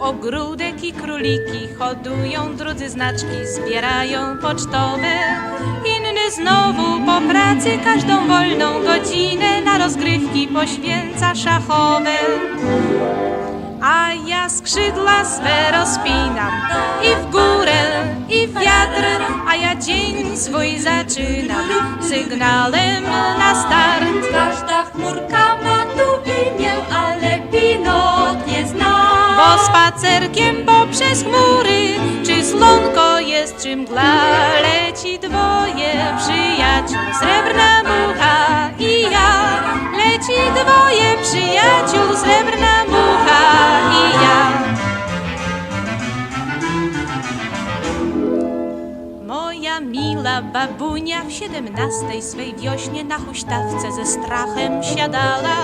ogródek i króliki, hodują drudzy znaczki, zbierają pocztowe. Inny znowu po pracy każdą wolną godzinę na rozgrywki poświęca szachowe. A ja skrzydła swe rozpinam i w górę, i w wiatr, a ja dzień swój zaczynam sygnałem na start. Każda chmurka ma tu imię, spacerkiem poprzez chmury, czy slonko jest, czy mgła, leci dwoje mila babunia w siedemnastej swej wiośnie na huśtawce ze strachem siadała.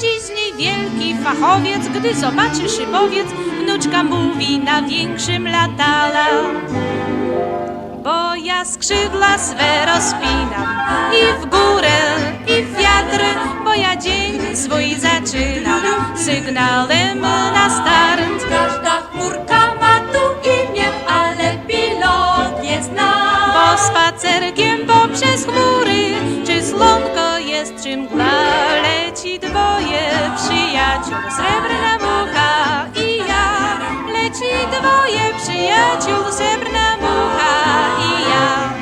Dziś z niej wielki fachowiec, gdy zobaczy szybowiec, wnuczka mówi na większym latala. Bo ja skrzydła swe rozpinam i w górę, i w wiatr, bo ja dzień swój zaczynam sygnałem spacerkiem poprzez chmury, czy slonko jest, czy mgła, leci dwoje przyjaciół, srebrna mucha i ja. Leci dwoje przyjaciół, srebrna mucha i ja.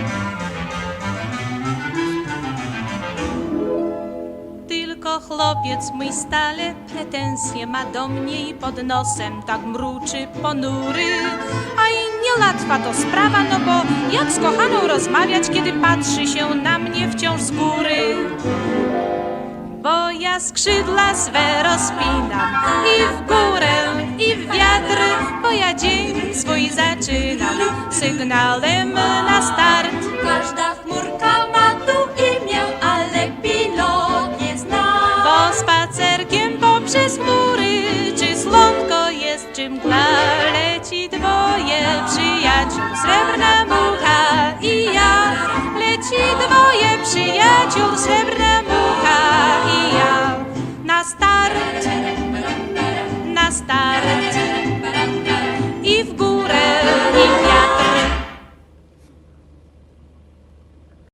Tylko chłopiec mój stale pretensje ma do mnie i pod nosem tak mruczy ponury. A i łatwa to sprawa, no bo jak z kochaną rozmawiać, kiedy patrzy się na mnie wciąż z góry? Bo ja skrzydła swe rozpinam i w górę, i w wiatr, bo ja dzień swój zaczynam sygnałem na start. Każda chmurka ma tu imię, ale pilot nie zna. Bo spacerkiem poprzez chmury, czy slonko jest, czy mgła, srebrna mucha i ja. Leci dwoje przyjaciół, srebrna